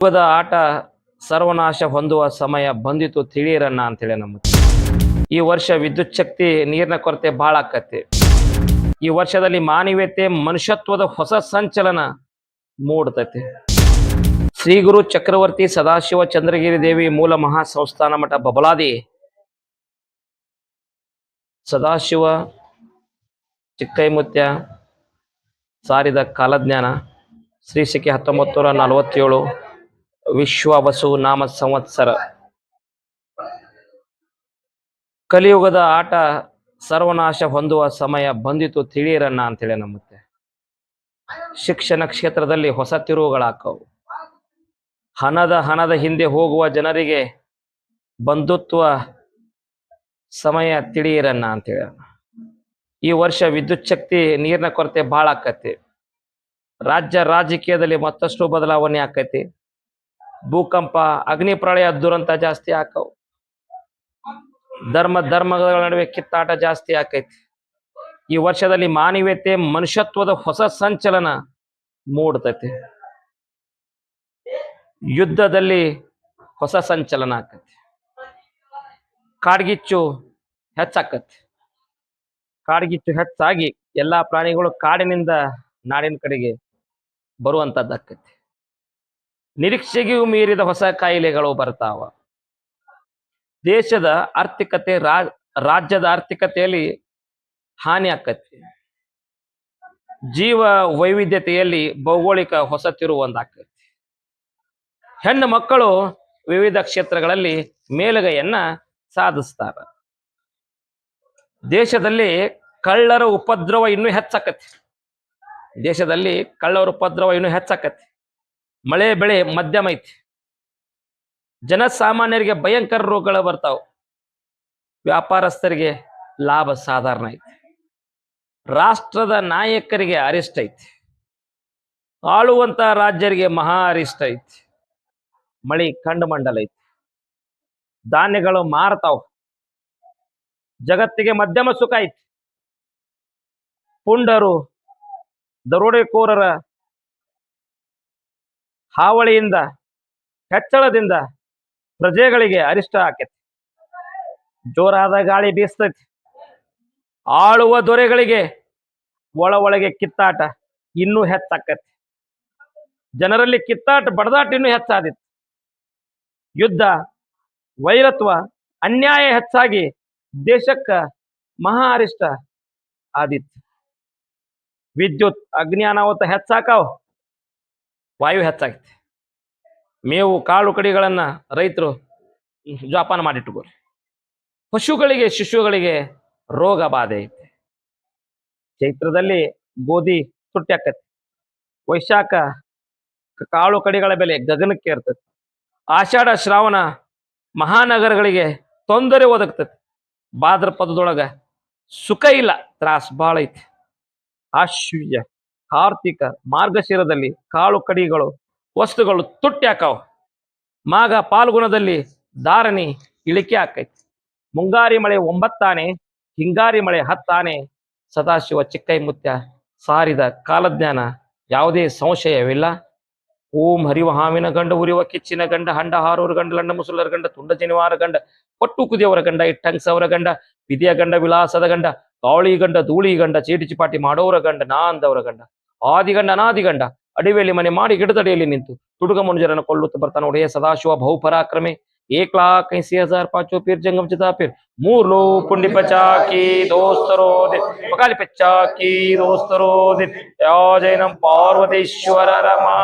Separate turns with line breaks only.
ಯುಗದ ಆಟ ಸರ್ವನಾಶ ಹೊಂದುವ ಸಮಯ ಬಂದಿತು, ತಿಳಿಯಿರಣ್ಣ ಅಂತೇಳಿ ನಮ್ಮ ಈ ವರ್ಷ ವಿದ್ಯುತ್ ಶಕ್ತಿ ನೀರಿನ ಕೊರತೆ ಭಾಳ ಆಕತಿ. ಈ ವರ್ಷದಲ್ಲಿ ಮಾನವೀಯತೆ, ಮನುಷ್ಯತ್ವದ ಹೊಸ ಸಂಚಲನ ಮೂಡ್ತೈತಿ. ಶ್ರೀ ಗುರು ಚಕ್ರವರ್ತಿ ಸದಾಶಿವ ಚಂದ್ರಗಿರಿ ದೇವಿ ಮೂಲ ಮಹಾ ಸಂಸ್ಥಾನ ಮಠ ಬಬಲಾದಿ ಸದಾಶಿವ ಚಿಕ್ಕೈಮುತ್ಯ ಸಾರಿದ ಕಾಲಜ್ಞಾನ ಶ್ರೀ ಶಕೆ ಹತ್ತೊಂಬತ್ತು ನೂರ ನಲವತ್ತೇಳು ವಿಶ್ವ ವಸು ನಾಮ ಸಂವತ್ಸರ. ಕಲಿಯುಗದ ಆಟ ಸರ್ವನಾಶ ಹೊಂದುವ ಸಮಯ ಬಂದಿತು ತಿಳಿಯಿರಣ್ಣ ಅಂತೇಳಿ ನಮ್ಮತ್ತೆ ಶಿಕ್ಷಣ ಕ್ಷೇತ್ರದಲ್ಲಿ ಹೊಸ ತಿರುವುಗಳಾಕವು. ಹಣದ ಹಣದ ಹಿಂದೆ ಹೋಗುವ ಜನರಿಗೆ ಬಂಧುತ್ವ ಸಮಯ ತಿಳಿಯಿರಣ್ಣ ಅಂತೇಳಿ. ಈ ವರ್ಷ ವಿದ್ಯುತ್ ಶಕ್ತಿ ನೀರಿನ ಕೊರತೆ ಭಾಳ ಆಕತಿ. ರಾಜ್ಯ ರಾಜಕೀಯದಲ್ಲಿ ಮತ್ತಷ್ಟು ಬದಲಾವಣೆ ಆಕೈತಿ. ಭೂಕಂಪ, ಅಗ್ನಿ ಪ್ರಳಯ ದುರಂತ ಜಾಸ್ತಿ ಆಕವು. ಧರ್ಮ, ಧರ್ಮಗಳ ನಡುವೆ ಕಿತ್ತಾಟ ಜಾಸ್ತಿ ಆಕೈತಿ. ಈ ವರ್ಷದಲ್ಲಿ ಮಾನವೀಯತೆ, ಮನುಷ್ಯತ್ವದ ಹೊಸ ಸಂಚಲನ ಮೂಡ್ತೈತಿ. ಯುದ್ಧದಲ್ಲಿ ಹೊಸ ಸಂಚಲನ ಆಕತಿ. ಕಾಡ್ಗಿಚ್ಚು ಹೆಚ್ಚಾಕತಿ. ಕಾಡ್ಗಿಚ್ಚು ಹೆಚ್ಚಾಗಿ ಎಲ್ಲಾ ಪ್ರಾಣಿಗಳು ಕಾಡಿನಿಂದ ನಾಡಿನ ಕಡೆಗೆ ಬರುವಂತದ್ದಾಕತಿ. ನಿರೀಕ್ಷೆಗೂ ಮೀರಿದ ಹೊಸ ಕಾಯಿಲೆಗಳು ಬರ್ತಾವ. ದೇಶದ ಆರ್ಥಿಕತೆ ರಾಜ್ಯದ ಆರ್ಥಿಕತೆಯಲ್ಲಿ ಹಾನಿ ಆಕತಿ ಜೀವ ವೈವಿಧ್ಯತೆಯಲ್ಲಿ ಭೌಗೋಳಿಕ ಹೊಸ ತಿರುವು ಒಂದಾಕತಿ ಹೆಣ್ಣು ಮಕ್ಕಳು ವಿವಿಧ ಕ್ಷೇತ್ರಗಳಲ್ಲಿ ಮೇಲುಗೈಯನ್ನ ಸಾಧಿಸ್ತಾರ. ದೇಶದಲ್ಲಿ ಕಳ್ಳರ ಉಪದ್ರವ ಇನ್ನೂ ಹೆಚ್ಚಾಕತಿ ದೇಶದಲ್ಲಿ ಕಳ್ಳರ ಉಪದ್ರವ ಇನ್ನೂ ಹೆಚ್ಚಾಕತಿ ಮಳೆ, ಬೆಳೆ ಮಧ್ಯಮ ಐತಿ ಜನಸಾಮಾನ್ಯರಿಗೆ ಭಯಂಕರ ರೋಗಗಳು ಬರ್ತಾವ. ವ್ಯಾಪಾರಸ್ಥರಿಗೆ ಲಾಭ ಸಾಧಾರಣ ಐತಿ ರಾಷ್ಟ್ರದ ನಾಯಕರಿಗೆ ಅರಿಷ್ಟ ಐತಿ ಆಳುವಂತ ರಾಜ್ಯರಿಗೆ ಮಹಾ ಅರಿಷ್ಟ ಐತಿ ಮಳಿ ಕಂಡು ಮಂಡಲ ಐತಿ ಧಾನ್ಯಗಳು ಮಾರ್ತಾವ. ಜಗತ್ತಿಗೆ ಮಧ್ಯಮ ಸುಖ ಐತಿ ಪುಂಡರು, ದರೋಡೆಕೋರರ ಹಾವಳಿಯಿಂದ ಹೆಚ್ಚಳದಿಂದ ಪ್ರಜೆಗಳಿಗೆ ಅರಿಷ್ಟ ಆಕೈತಿ. ಜೋರಾದ ಗಾಳಿ ಬೀಸ್ತೈತಿ. ಆಳುವ ದೊರೆಗಳಿಗೆ ಒಳ ಒಳಗೆ ಕಿತ್ತಾಟ ಇನ್ನೂ ಹೆಚ್ಚಾಕತಿ. ಜನರಲ್ಲಿ ಕಿತ್ತಾಟ, ಬಡದಾಟ ಇನ್ನೂ ಹೆಚ್ಚಾದಿತ್ತು ಯುದ್ಧ, ವೈರತ್ವ, ಅನ್ಯಾಯ ಹೆಚ್ಚಾಗಿ ದೇಶಕ್ಕ ಮಹಾ ಅರಿಷ್ಟ ಆದಿತ್ತು ವಿದ್ಯುತ್ ಅಗ್ನಿ ಅನಾಹುತ ಹೆಚ್ಚಾಕಾವ್. ವಾಯು ಹೆಚ್ಚಾಗೈತಿ. ಮೇವು ಕಾಳು ಕಡಿಗಳನ್ನು ರೈತರು ಜೋಪಾನ ಮಾಡಿಟ್ಟುಕೋರಿ. ಪಶುಗಳಿಗೆ, ಶಿಶುಗಳಿಗೆ ರೋಗ ಬಾಧೆ ಐತೆ. ಚೈತ್ರದಲ್ಲಿ ಗೋಧಿ ತುಟ್ಟಿ ಆಕತಿ. ವೈಶಾಖ ಕಾಳು ಕಡಿಗಳ ಬೆಲೆ ಗಗನಕ್ಕೆ ಇರ್ತೈತಿ ಆಷಾಢ, ಶ್ರಾವಣ ಮಹಾನಗರಗಳಿಗೆ ತೊಂದರೆ ಒದಗ್ತೈತಿ. ಭಾದ್ರಪದದೊಳಗ ಸುಖ ಇಲ್ಲ, ತ್ರಾಸ್ ಭಾಳ ಐತಿ. ಆಶ್ವರ್ಯ ಕಾರ್ತಿಕ ಮಾರ್ಗಶಿರದಲ್ಲಿ ಕಾಳು ಕಡಿಗಳು, ವಸ್ತುಗಳು ತುಟ್ಟಿ ಮಾಘ ಪಾಲ್ಗುಣದಲ್ಲಿ ಧಾರಣಿ ಇಳಿಕೆ ಆಕೈತಿ. ಮುಂಗಾರಿ ಮಳೆ ಒಂಬತ್ತಾನೆ, ಹಿಂಗಾರಿ ಮಳೆ ಹತ್ತಾನೆ. ಸದಾಶಿವ ಚಿಕ್ಕೈಮುತ್ಯ ಸಾರಿದ ಕಾಲಜ್ಞಾನ ಯಾವುದೇ ಸಂಶಯವಿಲ್ಲ. ಓಂ ಹರಿವ ಹಾವಿನ ಗಂಡ ಉರಿವ ಕಿಚ್ಚಿನ ಗಂಡ, ಹಂಡ ಹಾರೋರ ಗಂಡ, ಲಂಡ ಮುಸುಲರ ಗಂಡ, ತುಂಡ ಜನಿವಾರ ಗಂಡ, ಕೊಟ್ಟು ಕುದಿಯವರ ಗಂಡ, ಇಟ್ಟಂಗ್ಸವರ ಗಂಡ ವಿಧಿಯ ಗಂಡ ವಿಲಾಸದ ಗಂಡ ಕಾವಳಿ ಗಂಡ, ಧೂಳಿ ಗಂಡ ಚೀಟಿ ಚಿಪಾಟಿ ಮಾಡೋರ ಗಂಡ ನಾ ಅಂದವರ ಗಂಡ. ಆದಿಗಂಡ ಅನಾದಿಗಂಡ ಅಡಿವೆಯಲ್ಲಿ ಮನೆ ಮಾಡಿ ಗಿಡದಡಿಯಲ್ಲಿ ನಿಂತು ತುಡುಗ ಮನುಜರನ್ನು ಕೊಲ್ಲುತ್ತ ಬರ್ತಾನೆ ನೋಡಿ ಸದಾಶಿವ, ಬಹುಪರಾಕ್ರಮೆ. ಏಕ್ಲಾ ಕೈಸಿ ಹಜಾರ್ ಪಾಚೋ ಪೀರ್, ಜಂಗಮ್ ಚಿತಾಪೀರ್ ಮೂರ್ಲು ಪುಂಡಿ ಪಚಾಕಿ ದೋಸ್ತರೋ ದೇ. ಮಕಾಲಿ ಪಚ್ಚಾಕಿ ದೋಸ್ತರೋ ದೇ. ಯಾ ಜೈನಂ ಪಾರ್ವತೇಶ್ವರ ರಮಾ